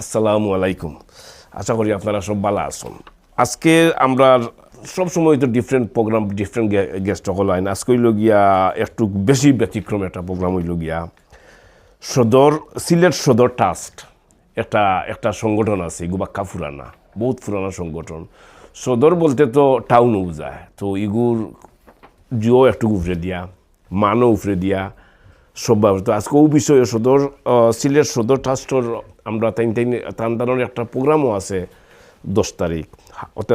আসসালামু আলাইকুম। আশা করি আপনারা সব ভালো আছেন। আজকে আমরা সব সময় তো ডিফারেন্ট প্রোগ্রাম ডিফারেন্ট গেস্ট সকল আইন। আজকে হইল গিয়া একটু বেশি ব্যতিক্রম একটা প্রোগ্রাম হইল গিয়া। সদর, সিলেট সদর ট্রাস্ট একটা একটা সংগঠন আছে, গুবাক্কা ফুরানা। বহুত পুরানা সংগঠন। সদর বলতে তো টাউন বুঝায়। তো ইগুর জিও একটু উফরে দিয়া। মানও উফরে দিয়া সব তো আজকে ও বিষয়ে সদর সিলেট সদর ট্রাস্টর আমরা তাই তাই তান্দানোর একটা প্রোগ্রামও আছে দশ তারিখ।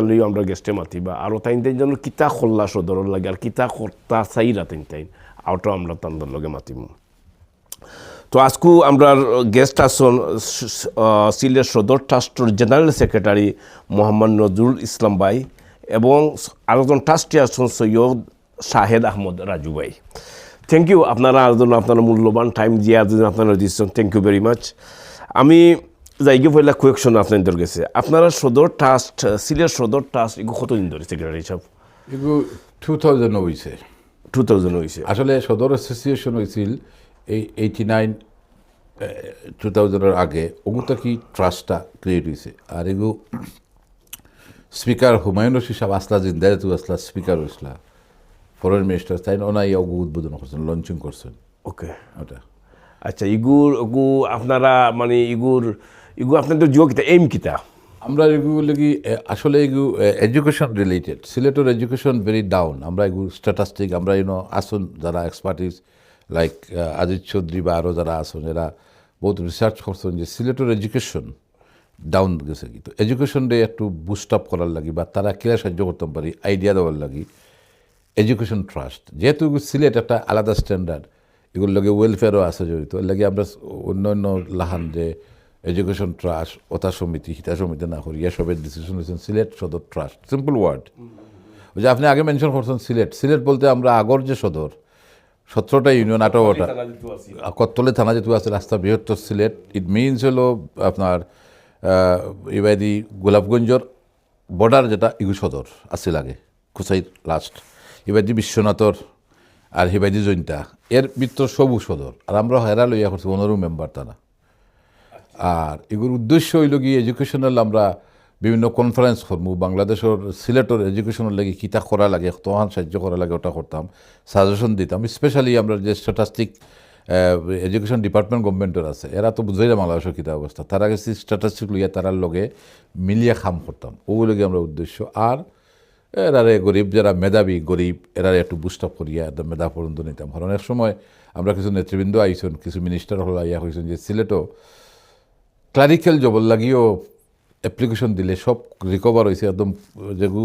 লইও আমরা গেস্টে মাতিবা আর তাই তাই যেন কিতা খোল্লা সদরের লাগে আর কিতা কর্তা চাইরা তাই তাই আউটাও আমরা তান্দার লগে মাতিম। তো আজকু আমরা গেস্ট আসন সিলেট সদর ট্রাস্টর জেনারেল সেক্রেটারি মোহাম্মদ নজরুল ইসলাম ভাই এবং আরেকজন ট্রাস্টি আসন সৈয়দ শাহেদ আহমদ রাজু ভাই থ্যাংক ইউ আপনারা জন্য আপনারা মূল্যবান টাইম দিয়ে জন্য আপনারা দিচ্ছেন। থ্যাংক ইউ ভেরি মাচ আমি যাইগে পয়লা কোয়েকশন আপনাদের গেছে আপনারা সদর ট্রাস্ট সিলেট সদর ট্রাস্ট এগুলো কতদিন ধরে সেক্রেটারি সাহেব? এগুলো টু থাউজেন্ড হয়েছে টু থাউজেন্ড হয়েছে আসলে সদর অ্যাসোসিয়েশন হয়েছিল এই এইটি নাইন টু থাউজেন্ডের আগে। ওগুলো কি ট্রাস্টটা ক্রিয়েট হয়েছে আর এগু স্পিকার হুমায়ুন রশিদ সাহেব আসলা জিন্দায় তু আসলা স্পিকার হয়েছিল ফরেন মিনিস্টার তাই ওনাই ওগু উদ্বোধন করছেন লঞ্চিং করছেন। ওকে। ওটা। আচ্ছা ইগুর ইগু আপনারা মানে ইগুর ইগু আপনাদের জিও কিতা এম কিতা? আমরা এগুলো কি আসলে এগু এডুকেশন রিলেটেড সিলেটের এডুকেশন ভেরি ডাউন আমরা এগু স্ট্যাটাস্টিক আমরা ইউনো আসুন যারা এক্সপার্টিস লাইক আজিজ চৌধুরী বা আরও যারা আসুন এরা বহুত রিসার্চ করছেন যে সিলেটের এডুকেশন ডাউন গেছে কি। তো এডুকেশন ডে একটু বুস্ট আপ করার লাগি বা তারা কিরা সাহায্য করতে পারি আইডিয়া দেওয়ার লাগি। এডুকেশন ট্রাস্ট যেহেতু সিলেট একটা আলাদা স্ট্যান্ডার্ড এগুলোর লগে ওয়েলফেয়ারও আছে জড়িত। এর লাগে আমরা অন্য অন্য লাহান যে এডুকেশন ট্রাস্ট ওতা সমিতি হিতা সমিতি না করি এসবের ডিসিশন হয়েছেন সিলেট সদর ট্রাস্ট। সিম্পল ওয়ার্ড ওই যে আপনি আগে মেনশন করছেন সিলেট। সিলেট বলতে আমরা আগর যে সদর সতেরোটা ইউনিয়ন আঠারোটা কত্তলে থানা যেহেতু আছে। রাস্তা বৃহত্তর সিলেট। ইট মিনস হলো আপনার ইবাদি গোলাপগঞ্জর বর্ডার যেটা ইগু সদর আছে লাগে খুসাই লাস্ট ইবাদি বিশ্বনাথর আর হিবাদি জৈন্তা। এর ভিতর সবু সদর আর আমরা হেরা লইয়া করছি পনেরো মেম্বার তারা। আর এগুলোর উদ্দেশ্য হইল কি এডুকেশনাল আমরা বিভিন্ন কনফারেন্স করব বাংলাদেশের সিলেটের এডুকেশনের লাগে কিতা করা লাগে তহান সাহায্য করা লাগে, ওটা করতাম সাজেশন দিতাম। স্পেশালি আমরা যে স্ট্যাটাস্টিক এডুকেশন ডিপার্টমেন্ট গভর্নমেন্টের আছে, এরা তো বুঝাই না বাংলাদেশের কিতা অবস্থা। তারা গেছি স্ট্যাটাস্টিক লইয়া তারার লগে মিলিয়ে খাম করতাম। ওগুলোকে আমরা উদ্দেশ্য। আর এরারে গরিব, যারা মেধাবী গরিব, এরারে একটু বুস্ট আপ করিয়া একদম মেধা পর্যন্ত নিতাম। কারণ এক সময় আমরা কিছু নেতৃবৃন্দ আইসন, কিছু মিনিস্টার হল আইয়া হয়েছেন যে সিলেটও ক্লারিক্যাল জবর লাগিও এপ্লিকেশন দিলে সব রিকভার হয়েছে একদম, যেগু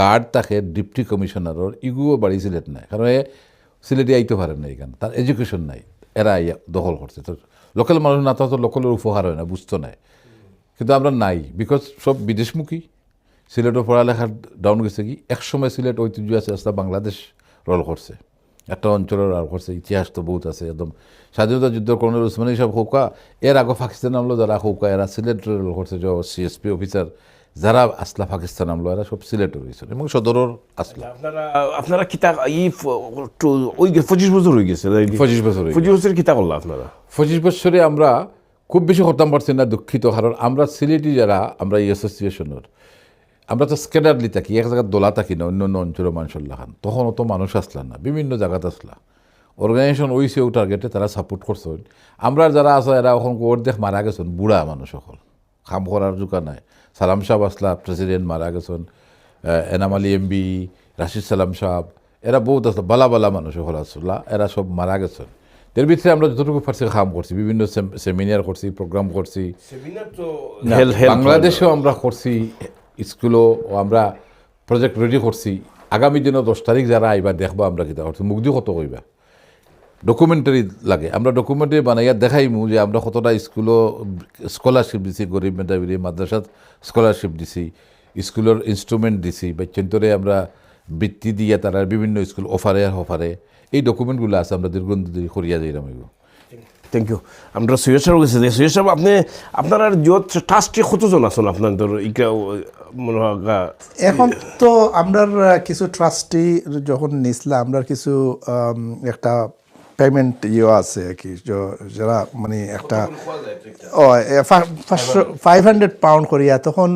গার্ড থাকে ডিপটি কমিশনারর ইগুও বাড়ি সিলেট নাই। কারণ এ সিলেটে আইতে পারেন না এখানে তার এডুকেশন নাই। এরা আইয়া দখল করছে তো লোকাল মানুষ না তো লোকালের উপহার হয় না বুঝতো নাই। কিন্তু আমরা নাই বিকজ সব বিদেশমুখী। সিলেটের পড়ালেখার ডাউন গেছে কি? একসময় সিলেট ঐতিহ্য আছে আস্তে বাংলাদেশ রোল করছে একটা অঞ্চলের আর করছে ইতিহাস তো বহুত আছে একদম স্বাধীনতা যুদ্ধ কর্নেল উসমানী সব হৌকা এর আগে পাকিস্তান আমলো যারা হৌকা এরা সিলেট রোল করছে যে সিএসপি অফিসার যারা আসলা পাকিস্তান আমলো এরা সব সিলেটের হয়েছিল এবং সদরের আসলা আপনারা আপনারা কিতা ই ওই পঁচিশ বছর হয়ে গেছে পঁচিশ বছর পঁচিশ বছর কিতা করলা আপনারা? পঁচিশ বছরে আমরা খুব বেশি করতাম পারছি না দুঃখিত কারণ আমরা সিলেটি যারা আমরা এই অ্যাসোসিয়েশনের আমরা তো স্ক্যাডারলি থাকি এক জায়গায় দোলা থাকি না অন্য অন্য অঞ্চলের মানুষের লাগান। তখন অত মানুষ আসলা না বিভিন্ন জায়গাতে আসলা অর্গানাইজেশন ওইসেও টার্গেটে তারা সাপোর্ট করছেন আমরা যারা আছে এরা এখন অর্ধেক মারা গেছেন বুড়া মানুষ সকল কাম করার জোকা নাই। সালাম সাহেব আসলা প্রেসিডেন্ট মারা গেছেন এনাম আলী এমবি রাশিদ সালাম সাহেব এরা বহুত আসলা বালা বালা মানুষ সকল আসলা এরা সব মারা গেছেন এর ভিতরে আমরা যতটুকু পারছি কাম করছি বিভিন্ন সেমিনার করছি প্রোগ্রাম করছি। সেমিনার তো না, বাংলাদেশেও আমরা করছি। স্কুলও আমরা প্রজেক্ট রেডি করছি। আগামী দিনও দশ তারিখ যারা আইবা দেখবা আমরা কিতা করছি। মুগ্ধি কত কইবা? ডকুমেন্টারি লাগে। আমরা ডকুমেন্টারি বানাইয়া দেখাইমু যে আমরা কতটা স্কুলও স্কলারশিপ দিছি, গরিব মেধাবী, মাদ্রাসাত স্কলারশিপ দিছি, স্কুলের ইনস্ট্রুমেন্ট দিছি বাচ্চন্তরে আমরা বৃত্তি দিয়ে তারা বিভিন্ন স্কুল অফারে আর অফারে এই ডকুমেন্টগুলো আছে, আমরা দীর্ঘ করিয়া যাইলাম এগুলো থ্যাংক ইউ আমরা সৈয়দ সাহেব গেছে সৈয়দ সাহেব আপনি, আপনার যত ট্রাস্টে কতজন আছেন হয় গা- এখন তো আমরা কিছু ট্রাস্টি যখন নিসলাম আমরা কিছু একটা পেমেন্ট ইয়ে আছে আর কি যারা মানে একটা, ও ফাইভ হান্ড্রেড পাউন্ড করিয়া তখন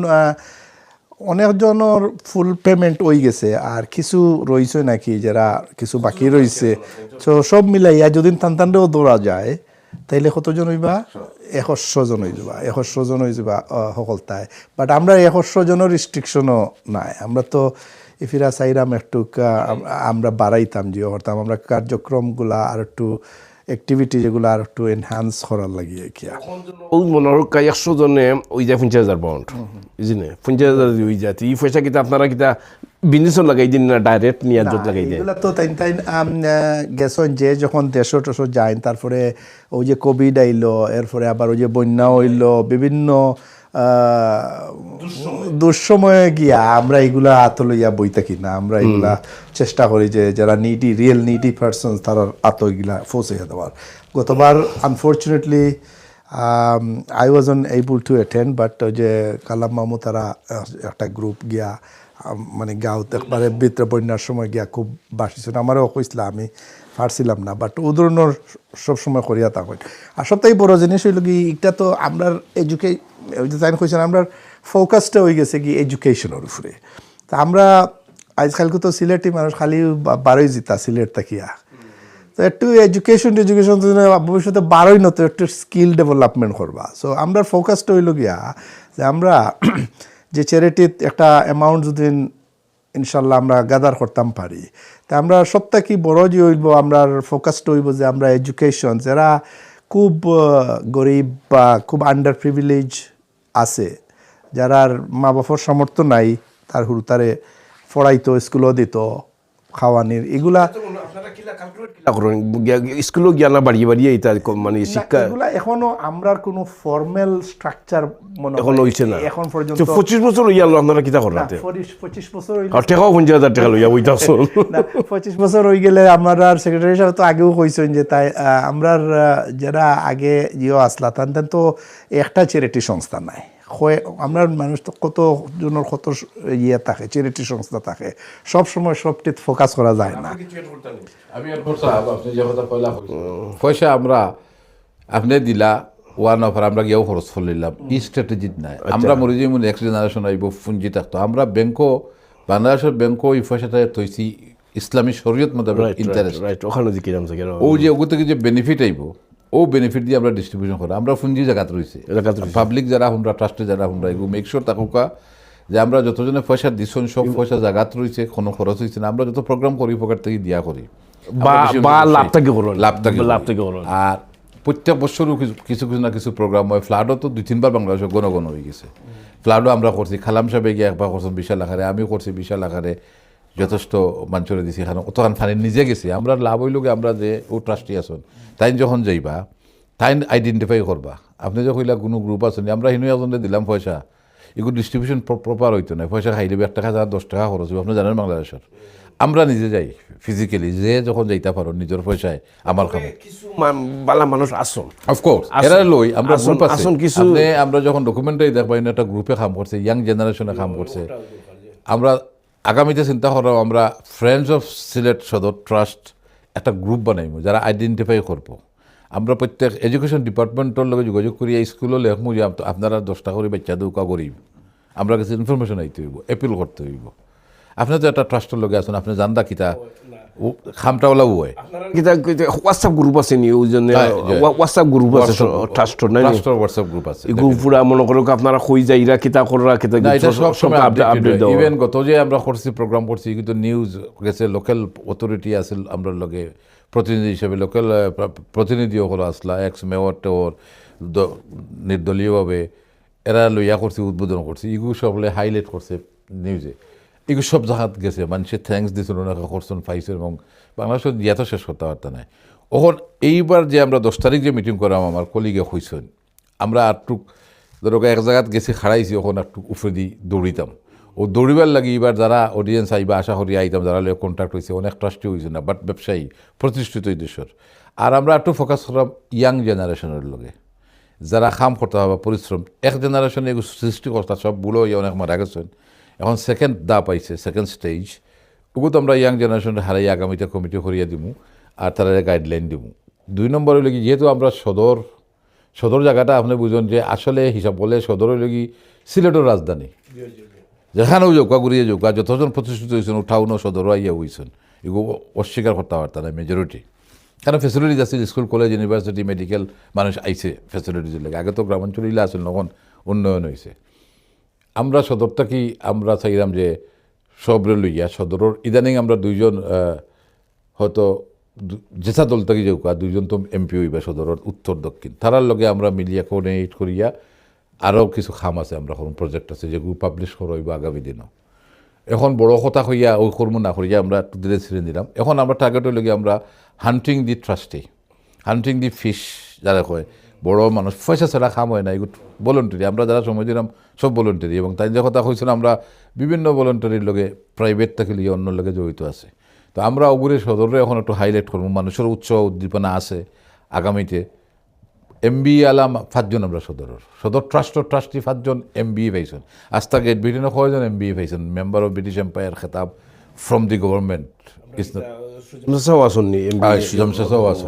অনেকজনের ফুল পেমেন্ট হয়ে গেছে, আর কিছু রয়েছে নাকি যারা কিছু বাকি রয়েছে। তো সব মিলাইয়া যদি টান দৌড়া যায় তাইলে কতজন হইবা? একশ জন হয়ে যাবা জন হয়ে যাবা তাই সকলতায় বাট আমরা একশ জনের রিস্ট্রিকশনও নাই। আমরা তো ইফিরা সাইরাম একটু আমরা বাড়াইতাম যে হরতাম আমরা কার্যক্রমগুলা আর একটু অ্যাক্টিভিটি যেগুলো আর একটু এনহ্যান্স করার লাগিয়ে কিয়া ওই মনে হোক একশো জনে ওই যায় পঞ্চাশ হাজার পাউন্ড বুঝলি? পঞ্চাশ হাজার ওই যায় এই পয়সা কিতা আপনারা কিতা বিজনেসও লাগাই দিন না ডাইরেক্ট নিয়ে যত লাগাই দিন? এগুলা তো তাই তাই গেছন যে যখন দেশ টেশো যায় তারপরে ওই যে কোভিড আইলো এরপরে আবার ওই যে বন্যা হইল বিভিন্ন দুঃসময়ে। গিয়া আমরা এগুলা হাত লইয়া বই থাকি না। আমরা এগুলা চেষ্টা করি যে যারা নিডি রিয়েল নিডি পার্সন তারা আত এগুলা ফসে দেওয়ার। গতবার unfortunately I was unable to attend but যে কালাম মামু তারা একটা গ্রুপ গিয়া মানে গাঁত একবারে ভিতরে বন্যার সময় গিয়া খুব বাসিছিল আমারও কইছিল, আমি পারছিলাম না বাট ও ধরনের সবসময় করিয়া তা হয় আর সবথেকে বড় জিনিস হইল কি এটা তো আমরা এডুকে তাই কইছেন আমরা ফোকাসটা হয়ে গেছে কি এডুকেশনের উপরে। তা আমরা আজকালকে তো সিলেটি মানুষ খালি বারোই জিতা সিলেট তাকিয়া তো একটু এডুকেশন এডুকেশন ভবিষ্যতে বারোই নতো একটু স্কিল ডেভেলপমেন্ট করবা। সো আমরা ফোকাসটা হইল গিয়া যে আমরা যে চ্যারিটির একটা অ্যামাউন্ট যদি ইনশাল্লাহ আমরা গাদার করতাম পারি। তা আমরা সত্যি কি বড় যে হইব, আমরা ফোকাসড হইব যে আমরা এডুকেশন যারা খুব গরিব বা খুব আন্ডার প্রিভিলেজ আছে, যারার মা বাবার সামর্থ্য নাই, তার হুরু তারে পড়াইতো স্কুলও দিত। খাওয়ানির এগুলা স্কুলও গিয়া না বাড়িয়ে বাড়িয়ে এটা মানে শিক্ষা এগুলা এখনও আমরা কোনো ফর্মাল স্ট্রাকচার মনে এখন হইছে না। এখন পর্যন্ত পঁচিশ বছর হইয়া আপনারা কিতা করেন পঁচিশ- বছর আর টেকাও পঞ্চাশ হাজার টাকা লইয়া ওইটা পঁচিশ বছর হয়ে গেলে আমরা সেক্রেটারি সাহেব তো আগেও কইছেন যে তাই আমরা যারা আগে ইয়ে আসলা তান তো একটা চ্যারিটি সংস্থা নাই। আমরা মানুষ তো কত জনের কত ইয়ে থাকে চ্যারিটি সংস্থা থাকে সব সময় সবটি ফোকাস করা যায় না। পয়সা আমরা আপনি দিলা ওয়ান অফার আমরা গিয়েও খরচ ফলিলাম ই স্ট্র্যাটেজিত নাই। আমরা মরি যে নেক্সট জেনারেশন আইব পুঞ্জি থাকতো। আমরা ব্যাংকও বাংলাদেশের ব্যাংকও এই পয়সাটা থইছি ইসলামী শরীয়ত মোতাবেক ইন্টারেস্ট রাইট ওখানে যে ও যে ওগুলো থেকে যে বেনিফিট আইব ও বেনিফিট দিয়ে আমরা ডিস্ট্রিবিউশন করি। আমরা পুঞ্জি জায়গাত রয়েছে। পাবলিক যারা হুমরা ট্রাস্টে যারা হুমরা এগুলো মেক শিওর থাকুকা যে আমরা যতজনে পয়সা দিছন সব পয়সা জায়গাত রয়েছে কোনো খরচ হয়েছে না। আমরা যত প্রোগ্রাম করি পকেট থেকে দিয়া করি। বা আমরা লাভ থেকে লাভ থেকে লাভ থেকে আর প্রত্যেক বছরও কিছু কিছু কিছু না কিছু প্রোগ্রাম হয়। ফ্লাডও তো দুই তিনবার বাংলাদেশে গণ গণ হয়ে গেছে। ফ্লাডও আমরা করছি। খালাম সাহেব গিয়ে একবার করছেন বিশাল আকারে আমিও করছি বিশাল আকারে। যথেষ্ট মাঞ্চরে দিছি এখানে অতখান ফানি নিজে গেছি। আমরা লাভ হইল আমরা যে ও ট্রাস্টি আছেন। তাই যখন যাইবা তাই আইডেন্টিফাই করবা আপনি যে কইলা কোনো গ্রুপ আছেন আমরা হিনু এজনে দিলাম পয়সা। এগুলো ডিস্ট্রিবিউশন প্রপার হইতো না পয়সা খাইলে এক টাকা যা দশ টাকা খরচ হবে আপনি জানেন বাংলাদেশের। আমরা নিজে যাই ফিজিক্যালি যে যখন যাইতে পারো নিজের পয়সায় আমার খাব। কিছু বালা মানুষ আসুন অফকোর্স এরা লই আমরা গ্রুপ আসুন কিছু- আমরা যখন ডকুমেন্টারি দেখবা একটা গ্রুপে কাম করছে ইয়াং জেনারেশনে কাম করছে। আমরা আগামীতে চিন্তা করো আমরা ফ্রেন্ডস অফ সিলেট সদর ট্রাস্ট একটা গ্রুপ বানাইব যারা আইডেন্টিফাই করব। আমরা প্রত্যেক এডুকেশন ডিপার্টমেন্টের লগে যোগাযোগ করি, এই স্কুলে লেখমু যে আপ- আপনারা দশটা করে বাচ্চা দৌকা গরিব। আমরা কিছু ইনফরমেশন আইতে হইব এপিল করতে হইব। আপনি তো একটা ট্রাস্টের লগে আছেন, আপনি জানদা কিতা? ও খামটাওয়ালাও হয় কিতা হোয়াটসঅ্যাপ গ্রুপ আছে নি? ওই জন্য হ্যাঁ, হোয়াটসঅ্যাপ গ্রুপ আছে নাই? ট্রাস্টের হোয়াটসঅ্যাপ গ্রুপ আছে এই গ্রুপ পুরা মনে করো আপনারা কই যাই ইরা কিতা কররা কিতা সব সময় আপডেট দাও ইভেন গত যে আমরা করছি প্রোগ্রাম করছি কিন্তু নিউজ গেছে লোকাল অথরিটি আছিল আমরা লগে প্রতিনিধি হিসেবে লোকাল প্রতিনিধিও হলো আসলা এক্স মেয়র টেওর নির্দলীয়ভাবে এরা লইয়া করছি উদ্বোধন করছি ইগু সব হাইলাইট করছে নিউজে এগুলো সব জায়গাত গেছে মানুষের থ্যাঙ্কস দিছিল ওনাকে করছেন পাইছে এবং বাংলাদেশের ইয়াতো শেষ করতে পারতাম না ওখন এইবার যে আমরা দশ তারিখ যে মিটিং করাম আমার কলিগে হইছেন আমরা আরটুক ধরো এক জায়গাত গেছি খাড়াইছি ওখানে একটু উফরে দি দৌড়িতাম ও দৌড়িবার লাগি এবার যারা অডিয়েন্স আইবা আশা করি আইতাম যারা লগে কন্ট্যাক্ট হয়েছে অনেক ট্রাস্টি হয়েছে না বাট ব্যবসায়ী প্রতিষ্ঠিত এই দেশের আর আমরা একটু ফোকাস করলাম ইয়াং জেনারেশনের লগে। যারা খাম করতে হবে পরিশ্রম এক জেনারেশনে এগুলো সৃষ্টিকর্তা সব বুড়ো হয়ে অনেক মারা গেছেন। এখন সেকেন্ড দা পাইছে সেকেন্ড স্টেজ ওগুলো আমরা ইয়াং জেনারেশন হারাই আগামীতে কমিটি করিয়া দিমু আর তারা গাইডলাইন দিমু। দুই নম্বর হইল যেহেতু আমরা সদর সদর জায়গাটা আপনি বুঝুন যে আসলে হিসাব বলে সদর হইল সিলেটের রাজধানী যেখানেও যোগ ঘুরিয়ে যোগ যতজন প্রতিষ্ঠিত হয়েছেন উঠাউনো সদর আইয়া হয়েছেন এগুলো অস্বীকার করতে পারতাম মেজরিটি কারণ ফেসিলিটিস আছে স্কুল কলেজ ইউনিভার্সিটি মেডিকেল মানুষ আইছে ফেসিলিটিস লাগে। আগে তো গ্রামাঞ্চল আসল তখন উন্নয়ন হয়েছে আমরা সদরটা কি আমরা চাইলাম যে সবরে লইয়া সদরের, ইদানিং আমরা দুইজন হয়তো যেসা দল থেকে যাও কা দুইজন তো এমপি হইবা সদরের, উত্তর দক্ষিণ। তারার লগে আমরা মিলিয়া কোঅর্ডিনেট করিয়া আরও কিছু খাম আছে আমরা কোনো প্রজেক্ট আছে যেগুলো পাবলিশ করইবা আগামী দিনও। এখন বড় কথা হইয়া ওই কর্ম না করিয়া আমরা দিলে ছেড়ে দিলাম এখন আমরা টার্গেট হইলে গিয়ে আমরা হান্টিং দি ট্রাস্টি হান্টিং দি ফিশ যারা কয় বড় মানুষ পয়সা ছাড়া খাম হয় না এগুলো ভলেন্টারি আমরা যারা সময় দিলাম সব ভলেন্টারি এবং তাই যে কথা হয়েছিল আমরা বিভিন্ন ভলেন্টারির লগে প্রাইভেট থেকে লিয়ে অন্য লগে জড়িত আছে। তো আমরা ওগুলি সদরে এখন একটু হাইলাইট করব। মানুষের উৎস উদ্দীপনা আছে আগামীতে। এম বি আলাম পাঁচজন আমরা সদরের। সদর ট্রাস্টর ট্রাস্টি পাঁচজন বি পাইছেন। আস্থা গেট ব্রিটেনে কয়জন এম বি পাইছেন? মেম্বার অফ ব্রিটিশ এম্পায়ার খেতাব ফ্রম দি গভর্নমেন্ট সাও আসননি সুজম শেষও আছে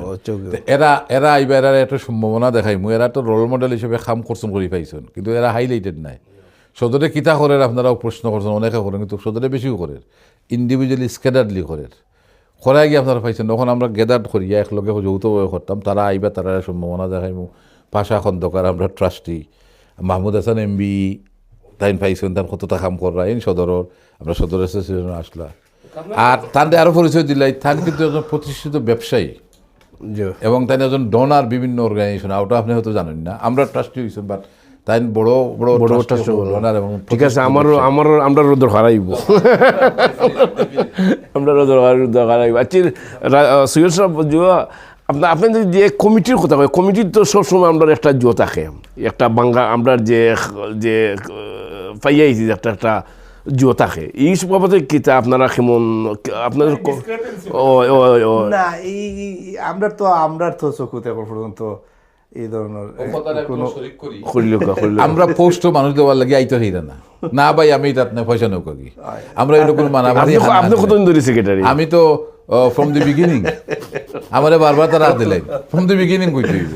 তো এরা এরা আইবা এরা একটা সম্ভাবনা দেখাই। মু এরা তো রোল মডেল হিসেবে কাম করছেন করে পাইছেন কিন্তু এরা হাইলাইটেড নাই। সদরে কিতা করেন আপনারাও প্রশ্ন করছেন অনেকে করেন কিন্তু সদরে বেশিও করেন ইন্ডিভিজুয়ালি স্কেডারলি করেন করাই গিয়ে আপনারা পাইছেন। তখন আমরা গেদার করিয়া একলগে যৌথভাবে করতাম। তারা আইবা তারা সম্ভাবনা দেখাই। মু পাশা খন্দকার আমরা trustee Mahmud Hasan M B তাইন পাইছেন তার কতটা কাম করা এই সদরের আমরা সদর অ্যাসোসিয়েশন আসলা। আর তাদের আরও পরিচয় দিলাই তান কিন্তু একজন প্রতিষ্ঠিত ব্যবসায়ী। এবং তাই একজন ডোনার বিভিন্ন অর্গানাইজেশন ওটা আপনি হয়তো জানেন না। আমরা ট্রাস্টি হয়েছেন বাট তাই বড় বড় বড় ডোনার এবং ঠিক আছে আমারও আমারও আমরা দরকার আইব আমরা দরকার আইব আচ্ছা সৈয়দ সাহেব আপনার আপনি যদি যে কমিটির কথা কয় কমিটির তো সবসময় আমরা একটা জো থাকে। একটা বাঙ্গা আমরা যে যে পাইয়াইছি একটা একটা জো থাকে এই বাবদে কিতা আপনারা কেমন আপনাদের ও ও ও না এই এই- আমরা তো আমরা তো চকুতে এখন পর্যন্ত এই ধরনের কোনো আমরা পোস্ট মানুষ দেওয়ার লাগে আইতো হইরা না। না ভাই আমি না পয়সা নৌকা কি আমরা এরকম আপনি কতদিন ধরে সেক্রেটারি আমি তো ফ্রম দি বিগিনিং আমারে বারবার তারা দিলাই ফ্রম দি বিগিনিং কইতে হইব।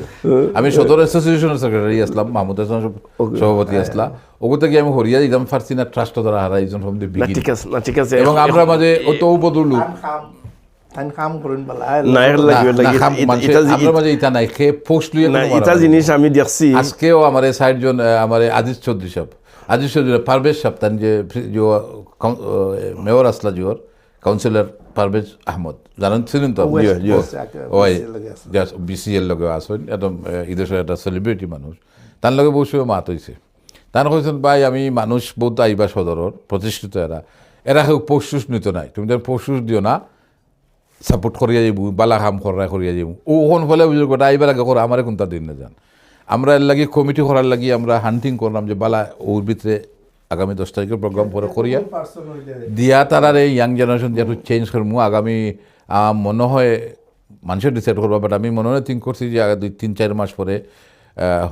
আমি সদর অ্যাসোসিয়েশনের সেক্রেটারি আসলাম মাহমুদ হাসান সভাপতি আসলা। ওগো থেকে আমি হরিয়া দিতাম ফার্সি না ট্রাস্ট তারা হারাইছেন ফ্রম দি বিগিনিং ঠিক আছে ঠিক আছে। এবং আমরা মাঝে অত উপদুর ইটা নাই খেয়ে পোস্ট লুয়ে না কোনো এটা মারামারি জিনিস আমি দেখছি। আজকেও আমার সাইড জন আমার আজিজ চৌধুরী সাহেব। আজিজ চৌধুরী পারভেজ সাহেব তান যে মেয়র আসলা জিওর কাউন্সিলর পারভেজ আহমদ। জানেন ছিলেন তো ওই। বিসিএল লগে আসেন একদম সময় একটা সেলিব্রিটি মানুষ তার লগে বসে মাত হয়েছে তার কইছেন ভাই আমি মানুষ বহুত আইবা সদরর প্রতিষ্ঠিত এরা এরা কেউ পশুস নিত নাই। তুমি তো পশুস দিও না। সাপোর্ট করিয়া যাইব, বালা কাম করা করিয়া যাইব। ও ওখান ফলে বুঝলো গোটা আইবার আগে করে, আমারে কোনটা দিন না যান আমরা এর লাগি কমিটি করার লাগি আমরা হান্টিং করলাম যে বালা ওর ভিতরে আগামী দশ তারিখের প্রোগ্রাম পরে করিয়া দিয়া তারার ইয়াং জেনারেশন যেহেতু চেঞ্জ করব আগামী মনে হয় মানুষের ডিসাইড করব বাট আমি মনে হয় থিঙ্ক করছি যে দুই, তিন, চার মাস পরে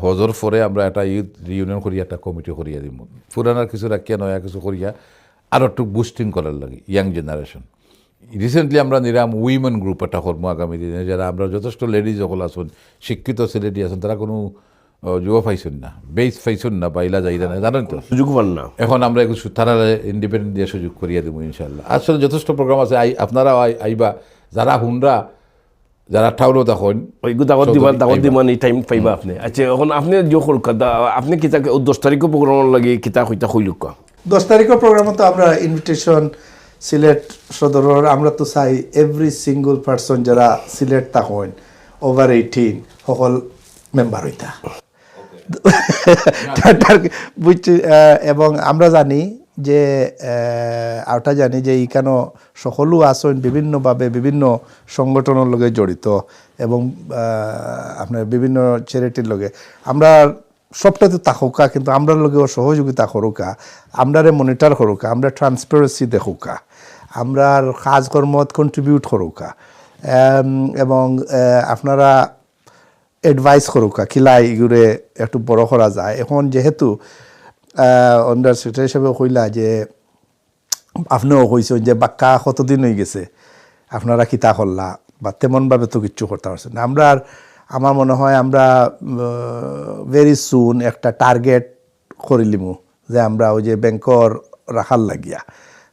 হজর পরে আমরা একটা ইউথ রিউনিয়ন করিয়া একটা কমিটি করিয়া দিব পুরানার কিছু রাখিয়া, নয়া কিছু করিয়া আরও একটু বুস্টিং করার লাগে ইয়াং জেনারেশন রিসেন্টলি আমরা নিরাম উইমেন গ্রুপ একটা করব আগামী দিনে যারা আমরা যথেষ্ট লেডিজ সকল আছেন শিক্ষিত ছেলেটি আছেন তারা কোনো যুব পাইছেন না বেস পাইছেন না বাইলা যাইরা না জানেন তো? সুযোগ পান না। এখন আমরা একটু তারা ইন্ডিপেন্ডেন্ট দিয়ে সুযোগ করিয়ে দেবো ইনশাল্লাহ আসলে যথেষ্ট প্রোগ্রাম আছে আপনারাও আই- আইবা যারা হুনরা যারা ঠাউরো তখন দাওয়াত দিবা চৌধুরী দাওয়াত আইবা। দিবা এই টাইম পাইবা আপনি। আচ্ছা এখন আপনি যে কলকাতা আপনি কিতা দশ তারিখও প্রোগ্রাম লাগে কিতা কইতা কইলুক কা। দশ তারিখের প্রোগ্রামে তো আমরা ইনভিটেশন সিলেট সদরের আমরা তো চাই এভরি সিঙ্গল পার্সন যারা সিলেট থাকেন ওভার এইটিন সকল মেম্বার হইতা। বুঝছি এবং আমরা জানি যে আরটা জানি যে ইখানো সকলো আসন বিভিন্নভাবে বিভিন্ন সংগঠনের লগে জড়িত এবং আপনার বিভিন্ন চ্যারিটির লগে। আমরা সবটা তো তাকুকা কিন্তু আমরার লগেও সহযোগিতা করুকা আমরারে মনিটর করুকা আমরা ট্রান্সপারেন্সি দেখুকা। আমরা কাজকর্মত কন্ট্রিবিউট করুকা এবং আপনারা এডভাইস করুকা কিলা ইগুরে একটু বড় করা যায়। এখন যেহেতু আন্ডার সেক্রেটারি হিসেবে কইলা যে, আপনিও কইছেন যে, বাক্কা কতদিন হয়ে গেছে? আপনারা কিতা করলা? বা তেমনভাবে তো কিচ্ছু করতে পারছেন না। আমরা আমার মনে হয় আমরা ভেরি সুন একটা টার্গেট করিলিমু যে আমরা ওই যে ব্যাংকর রাখার লাগিয়া।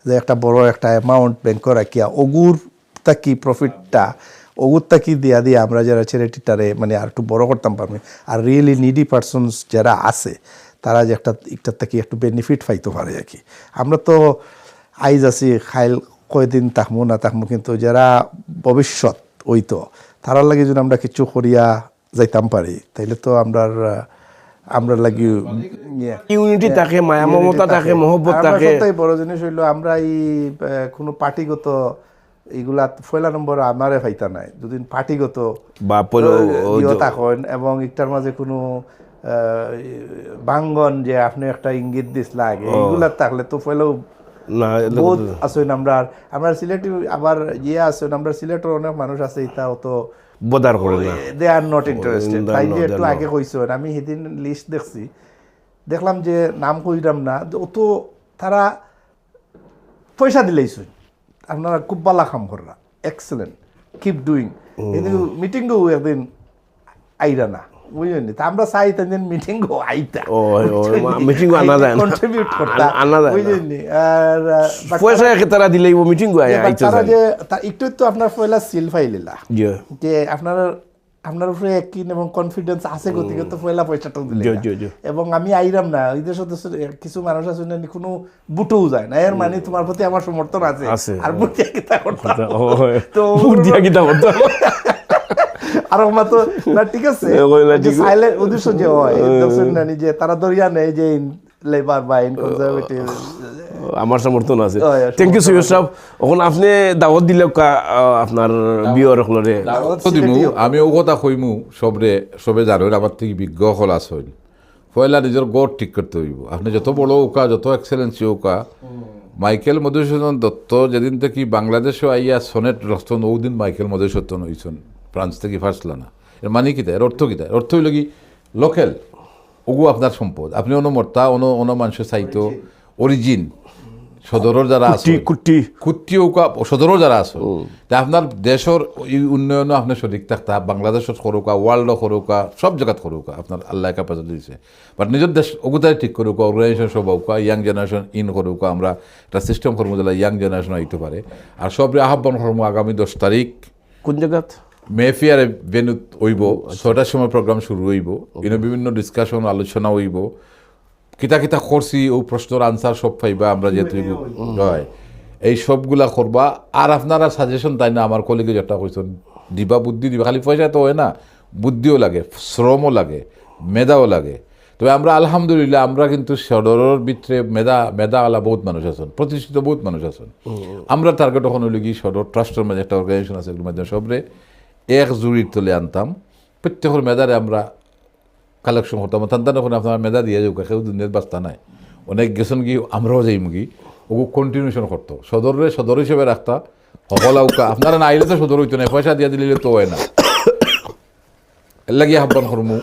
যে একটা বড় একটা অ্যামাউন্ট ব্যাংকর রাখিয়া অগুর তাকি প্রফিটটা অগুর তাকি দিয়া দিয়ে আমরা যারা চ্যারিটিটারে মানে আর একটু বড় করতাম পারবে? আর রিয়েলি নিডি পার্সনস যারা আছে, তারা যে একটা একটার থেকে একটু বেনিফিট পাইতে পারে আর কি। আমরা তো আইজ আছি, খাইল কয়দিন তাকমু না তাকমু কিন্তু যারা ভবিষ্যৎ ওইতো তারার লাগে যদি আমরা কিছু করিয়া যাইতাম পারি, তাইলে তো আমরা আমরা লাগি ইয়ে, ইউনিটি থাকে মায়া মমতা থাকে। মহব্বত থাকে। সবথেকে বড় জিনিস হইল আমরা এই কোনো পার্টিগত এইগুলা পয়লা নম্বর আমারে ফাইতা নাই। দুদিন পার্টিগত বা ইয়ে থাকেন এবং একটার মাঝে কোনো বাঙ্গন যে আপনি একটা ইঙ্গিত দিসলা আগে এগুলা থাকলে তো পয়লাও না বহুত আছেন আমরা আমরা সিলেটি আবার ইয়ে আছেন আমরা সিলেটের অনেক মানুষ আছে এটা তো বদার করে না। দে আর নট ইন্টারেস্টেড তাই যে একটু আগে কইছেন আমি সেদিন লিস্ট দেখছি দেখলাম যে নাম কইরাম না অত তারা পয়সা দিলেইছেন আপনারা খুব ভালো কাম কররা। এক্সেলেন্ট কিপ ডুইং কিন্তু মিটিং একদিন আইরা না। বুঝলেন? তা আমরা চাই তাদের মিটিং গো আইতা। ও, ও, গো আনা যায় কন্ট্রিবিউট করতা আনা- আনা যায় বুঝলেন? আর পয়সা একে তারা দিলেই ও মিটিং গো তারা- তারা যে একটু তো আপনার পয়লা সিল ফাইলিলা জি যে। আপনার আপনার উপরে একই এবং কনফিডেন্স আছে গতিকে তো পয়লা পয়সাটাও দিলে। এবং আমি আইরাম না ঈদের সদস্য কিছু মানুষ আছে না কোনো বুটও যায় না। এর মানে তোমার প্রতি আমার সমর্থন আছে। আর বুটিয়া কিতা করতাম। ও তো দিয়া কিতা করতাম। আর আমার তো না ঠিক আছে। সাইলেন্ট উদ্দেশ্য যে হয় না যে তারা দরিয়া নেই যে লেবার বা ইন কনজারভেটিভ আমার সমর্থন আছে। থ্যাংক ইউ সৈয়দ সাহেব এখন আপনি দাওয়াত দিলে আপনার বিয়র হলরে আমি ও কথা কইমু সবরে সবে জানোর আমার থেকে বিজ্ঞ হল আসইল পয়লা নিজের গড় ঠিক করতে হইব। আপনি যত বড় ওকা যত এক্সেলেন্সি ওকা মাইকেল মধুসূদন দত্ত যেদিন থেকে বাংলাদেশে আইয়া সনেট রচন ওদিন মাইকেল মধুসূদন হইছেন। ফ্রান্স থেকে ফার্সলা না। এর মানে কিতা এর অর্থ কিতা এর অর্থ হইল কি? লোকেল ওগু আপনার সম্পদ। আপনি অন্য অন অন্য মানুষের চাইতো অরিজিন সদরের যারা আছে কুটি। কুটি সদরও যারা আছে তা আপনার দেশের এই উন্নয়নও আপনি সঠিক থাকতা বাংলাদেশত সৰুকা ওয়ার্ল্ডও সৰুকা সব জায়গাত সৰুকা আপনার আল্লাহ ক্যাপাসিটি দিছে বাট নিজের দেশ ওগুতাই ঠিক করুকা অর্গানাইজেশন সব উকা ইয়াং জেনারেশন ইন করুকা আমরা একটা সিস্টেম করব যেটা ইয়াং জেনারেশন আইতে পারে। আর সবরে আহ্বান করব আগামী দশ তারিখ। কোন জায়গাত? মেফিয়ারে ভেনুত হইব ছয়টার সময় প্রোগ্রাম শুরু হইব ইনো বিভিন্ন ডিসকাশন আলোচনা হইব। কিতা কিতা করছি ও প্রশ্নের আনসার সব পাইবা আমরা যেহেতু হয়। এই সবগুলা করবা। আর আপনারা সাজেশন তাই না আমার কলিগে যেটা কইছেন দিবা বুদ্ধি দিবা। খালি পয়সা তো হয় না বুদ্ধিও লাগে শ্রমও লাগে মেধাও লাগে। তবে আমরা আলহামদুলিল্লাহ আমরা কিন্তু সদরের ভিতরে মেধা মেধাওয়ালা বহুত মানুষ আছেন প্রতিষ্ঠিত বহুত মানুষ আছেন। আমরা টার্গেট ওখানে কি সদর ট্রাস্টের মাঝে একটা অর্গানাইজেশন আছে এগুলোর মাধ্যমে সবরে। এক জুড়ির তলে আনতাম। প্রত্যেকের মেধারে আমরা কালেকশন করতাম। তান্তান ওখানে আপনার মেধা দিয়ে যাও, কেউ দুনিয়ার বাস্তা নাই। অনেক গেছেন কি, আমরাও যাইম কি, ওগু কন্টিনিউশন করতো। সদরে সদর হিসেবে রাখতা। সকলা উকা, আপনারা না আইলে তো সদর হইতো না, পয়সা দিয়ে দিলে তো হয় না। এর লাগি আহ্বান করমু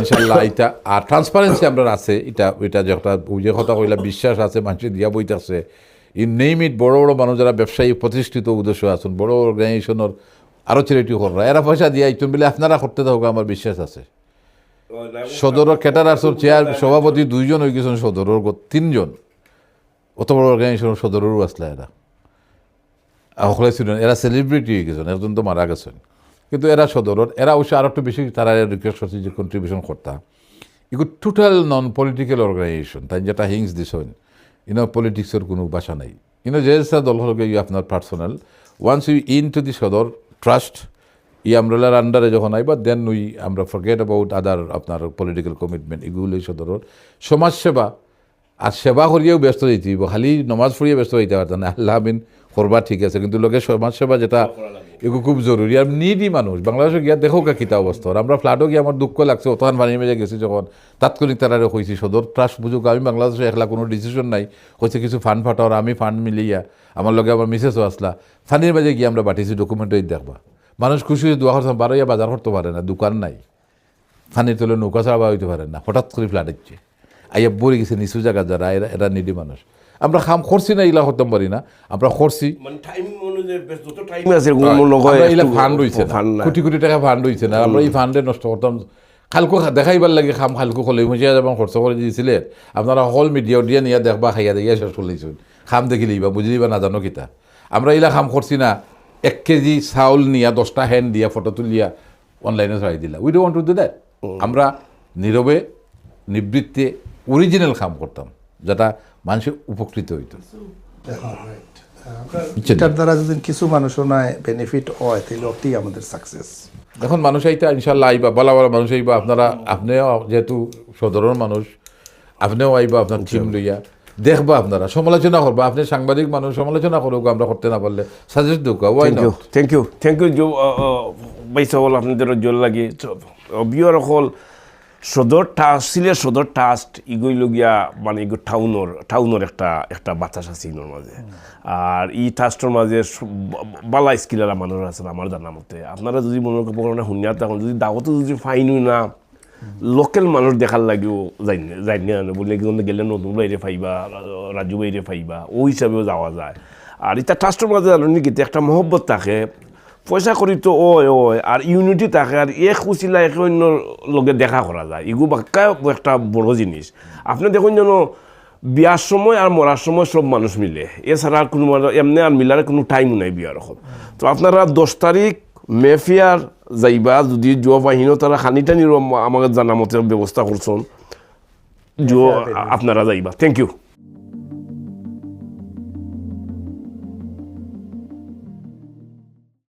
ইনশাল্লাহ এটা আর ট্রান্সপারেন্সি আমরা আছে, এটা এটা যেটা যে কথা কইলা, বিশ্বাস আছে, মানুষের দিয়া বইতাছে ই নেইম ইট বড় বড় মানুষ যারা ব্যবসায়ী, প্রতিষ্ঠিত উদ্দেশ্য আছেন, বড় অর্গানাইজেশনের আরও চ্যারিটি কররা এরা পয়সা দিয়া আইতুন বলে আপনারা করতে থাকুক আমার বিশ্বাস আছে। সদরের ক্যাটারার্সের চেয়ার সভাপতি দুইজন হয়ে গেছেন সদরের গত- তিনজন। অত বড় অর্গানাইজেশনের সদরেরও আসলে এরা। সকলে ছিলেন এরা সেলিব্রিটি হয়ে গেছেন একজন তো মারা গেছেন। কিন্তু এরা সদরের এরা অবশ্য আর একটু বেশি তারা রিকোয়েস্ট করছে যে কন্ট্রিবিউশন করতা। এগুলো টোটাল নন পলিটিক্যাল অর্গানাইজেশন তাই যেটা হিংস দিছেন। ইনো পলিটিক্সের কোনো বাসা নাই। ইনো যে দল হল ইউ আপনার personal once you in to the Sadar trust ই আমরেলার আন্ডারে যখন আইবা দেন উই আমরা ফরগেট অ্যাবাউট আদার আপনার পলিটিক্যাল কমিটমেন্ট এগুলো সমাজ সমাজসেবা, আর সেবা করিয়েও ব্যস্ত হইতে খালি নমাজ পড়িয়ে ব্যস্ত হইতে পারতাম না। আল্লাহ আমিন। করবা ঠিক আছে কিন্তু লোকে সমাজ সেবা যেটা এগুলো খুব জরুরি আর নিডি মানুষ বাংলাদেশে গিয়া দেখো কা কিতা অবস্থা আমরা ফ্লাটও গিয়ে আমার দুঃখ লাগছে। অতখান পানি মেজে গেছি যখন। তাৎক্ষণিক তারারে কইছি সদর ট্রাস্ট বুঝুক আমি বাংলাদেশে একলা কোনো ডিসিশন নাই। কইছে কিছু ফান্ড ফাটাওয়ার আমি ফান্ড মিলিয়া। আমার লগে আমার মিসেসও আসলা ফানির মাঝে গিয়ে আমরা বাটিছি ডকুমেন্ট দেখবা। মানুষ খুশি হয়ে দোয়া করতাম বারোইয়া বাজার করতে পারে না দোকান নাই। ফানির তলে নৌকা ছাড়া হইতে পারে না। হঠাৎ করে ফ্লাট হচ্ছে আইয়া বলে গেছে নিচু জায়গা যারা এরা এরা নিডি মানুষ। আমরা খাম করছি না ইলা করতাম পারি না। আমরা করছি মানে ইলা ফান্ড হইছে কোটি কোটি টাকা ফান্ড হইছে না। আমরা এই ফান্ডে নষ্ট করতাম। খালকো দেখাইবার লাগে খাম খালকো খলে। মুছিয়া যাবান খরচ করে দিয়েছিলে আপনারা হল মিডিয়া দিয়ে নিয়ে দেখবা খাইয়া দেখিয়া শেষ করলেইছেন খাম দেখিলেই বা বুঝলি বা নাজানো কিতা। আমরা ইলা খাম করছি না। এক কেজি চাউল নিয়া দশটা হ্যান্ড দিয়া ফটো তুলিয়া অনলাইনে ছড়াই দিলা। We don't to do that আমরা নীরবে নিবৃত্তে অরিজিনাল কাম করতাম যেটা মানুষের উপকৃত হইতো। বুঝছেন? এটার দ্বারা যদি কিছু মানুষও নয় বেনিফিট হয় তাহলে অতি আমাদের সাকসেস এখন মানুষ আইতা ইনশাল্লাহ আইবা বলা বলা মানুষ আইবা আপনারা আপনিও যেহেতু সদরের মানুষ আপনিও আইবা আপনার টিম লইয়া। দেখবা আপনারা সমালোচনা করবা আপনি সাংবাদিক মানুষ সমালোচনা করুক আমরা করতে না পারলে suggest দুক why not thank you thank you জো বাইস হল আপনাদের জল লাগে। হল সদর টাস্ট সিলেট সদর টাস্ট ইগই লগিয়া মানে ইগো টাউনর টাউনর একটা একটা বাতাস আছে ইনোর মাঝে। আর ই টাস্টর মাঝে বালা স্কিলারা মানুষ আছেন আমার জানা মতে। আপনারা যদি মনে করেন শুনিয়া তখন যদি দাওয়াতো যদি ফাইনই না লোকেল মানুষ দেখার লাগেও যাই যাই না বলে গেলে নতুন বাইরে ফাইবা রাজু বাইরে ফাইবা ওই হিসাবেও যাওয়া যায়। আর এটা ট্রাস্টের মাঝে জানো নাকি একটা মহব্বত থাকে পয়সা করি তো ওই ওই আর ইউনিটি থাকে আর এক উচিলা একে অন্য লগে দেখা করা যায়। এগুলো বাক্কা একটা বড় জিনিস। আপনি দেখুন যেন বিয়ার সময় আর মরার সময় সব মানুষ মিলে। এছাড়া আর কোনো মানুষ- এমনি আর মিলার কোনো টাইমও নাই বিয়ার এখন তো আপনারা দশ তারিখ মেফিয়ার যাইবা যদি জুয়া বাহিনীও তারা খানি টানির আমাকে জানা মতে ব্যবস্থা করছেন জুয়া আপনারা যাইবা। Thank you